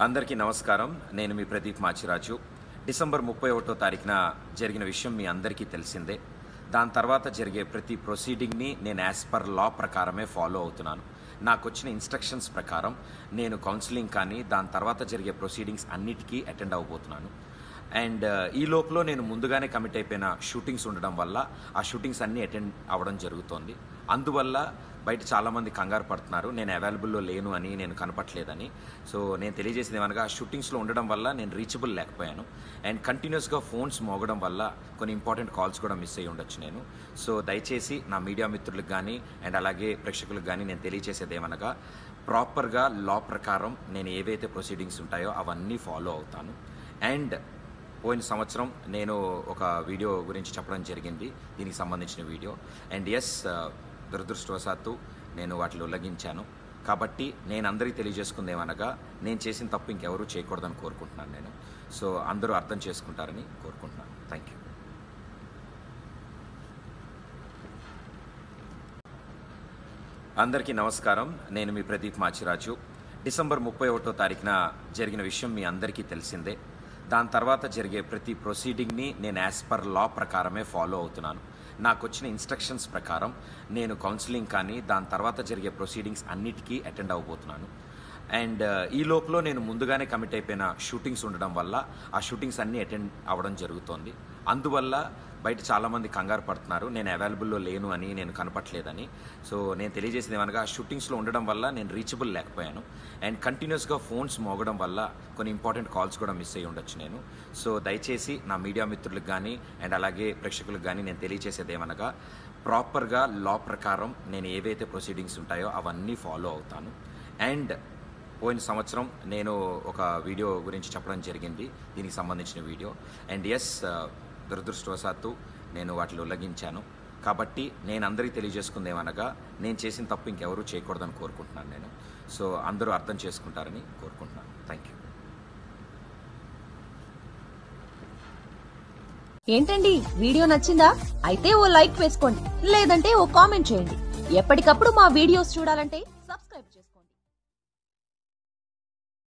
అందరికీ నమస్కారం. నేను మీ ప్రదీప్ మాచిరాజు. డిసెంబర్ ముప్పై ఒకటో తారీఖున జరిగిన విషయం మీ అందరికీ తెలిసిందే. దాని తర్వాత జరిగే ప్రతి ప్రొసీడింగ్ని నేను యాజ్ పర్ లా ప్రకారమే ఫాలో అవుతున్నాను. నాకు వచ్చిన ఇన్స్ట్రక్షన్స్ ప్రకారం నేను కౌన్సిలింగ్ కానీ దాని తర్వాత జరిగే ప్రొసీడింగ్స్ అన్నిటికీ అటెండ్ అవ్వబోతున్నాను. అండ్ uh, ఈ లోపల నేను ముందుగానే కమిట్ అయిపోయిన షూటింగ్స్ ఉండడం వల్ల ఆ షూటింగ్స్ అన్నీ అటెండ్ అవ్వడం జరుగుతోంది. అందువల్ల బయట చాలామంది కంగారు పడుతున్నారు. నేను అవైలబుల్లో లేను అని నేను కనపట్లేదని. సో నేను తెలియజేసింది ఏమనగా ఆ షూటింగ్స్లో ఉండడం వల్ల నేను రీచబుల్ లేకపోయాను. అండ్ కంటిన్యూస్గా ఫోన్స్ మోగడం వల్ల కొన్ని ఇంపార్టెంట్ కాల్స్ కూడా మిస్ అయ్యి ఉండొచ్చు నేను. సో దయచేసి నా మీడియా మిత్రులకు కానీ అండ్ అలాగే ప్రేక్షకులకు కానీ నేను తెలియజేసేది ఏమనగా ప్రాపర్గా లా ప్రకారం నేను ఏవైతే ప్రొసీడింగ్స్ ఉంటాయో అవన్నీ ఫాలో అవుతాను. అండ్ పోయిన సంవత్సరం నేను ఒక వీడియో గురించి చెప్పడం జరిగింది దీనికి సంబంధించిన వీడియో. అండ్ ఎస్ uh, దురదృష్టవశాత్తు నేను వాటిని ఉల్లంఘించాను కాబట్టి నేను అందరికీ తెలియజేసుకుంది ఏమనగా నేను చేసిన తప్పు ఇంకెవరూ చేయకూడదని కోరుకుంటున్నాను నేను. సో అందరూ అర్థం చేసుకుంటారని కోరుకుంటున్నాను. థ్యాంక్ యూ అందరికీ నమస్కారం. నేను మీ ప్రదీప్ మాచిరాజు. డిసెంబర్ ముప్పై ఒకటో తారీఖున జరిగిన విషయం మీ అందరికీ తెలిసిందే. దాని తర్వాత జరిగే ప్రతి ప్రొసీడింగ్ని నేను యాజ్ పర్ లా ప్రకారమే ఫాలో అవుతున్నాను. నాకు వచ్చిన ఇన్స్ట్రక్షన్స్ ప్రకారం నేను కౌన్సిలింగ్ కానీ దాని తర్వాత జరిగే ప్రొసీడింగ్స్ అన్నిటికీ అటెండ్ అవ్వబోతున్నాను. అండ్ ఈ లోపల నేను ముందుగానే కమిట్ అయిపోయిన షూటింగ్స్ ఉండడం వల్ల ఆ షూటింగ్స్ అన్నీ అటెండ్ అవ్వడం జరుగుతోంది. అందువల్ల బయట చాలామంది కంగారు పడుతున్నారు. నేను అవైలబుల్లో లేను అని నేను కనపట్లేదని సో నేను తెలియజేసింది ఏమనగా షూటింగ్స్లో ఉండడం వల్ల నేను రీచబుల్ లేకపోయాను. అండ్ కంటిన్యూస్గా ఫోన్స్ మోగడం వల్ల కొన్ని ఇంపార్టెంట్ కాల్స్ కూడా మిస్ అయ్యి ఉండొచ్చు నేను. సో దయచేసి నా మీడియా మిత్రులకు కానీ అండ్ అలాగే ప్రేక్షకులకు కానీ నేను తెలియజేసేది ఏమనగా ప్రాపర్గా లా ప్రకారం నేను ఏవైతే ప్రొసీడింగ్స్ ఉంటాయో అవన్నీ ఫాలో అవుతాను. అండ్ పోయిన సంవత్సరం నేను ఒక వీడియో గురించి చెప్పడం జరిగింది. దీనికి సంబంధించిన వీడియో అండ్ ఎస్ దురదృష్టవశాత్తు నేను వాటిని ఉల్లంఘించాను. కాబట్టి నేను అందరికీ తెలియజేసుకుంది ఏమనగా నేను చేసిన తప్పు ఇంకెవరూ చేయకూడదని కోరుకుంటున్నాను నేను. సో అందరూ అర్థం చేసుకుంటారని కోరుకుంటున్నాను. Thank you. ఏంటండి? వీడియో నచ్చిందా? అయితే ఓ లైక్ వేసుకోండి. లేదంటే ఓ కామెంట్ చేయండి. ఎప్పటికప్పుడు మా వీడియోస్ చూడాలంటే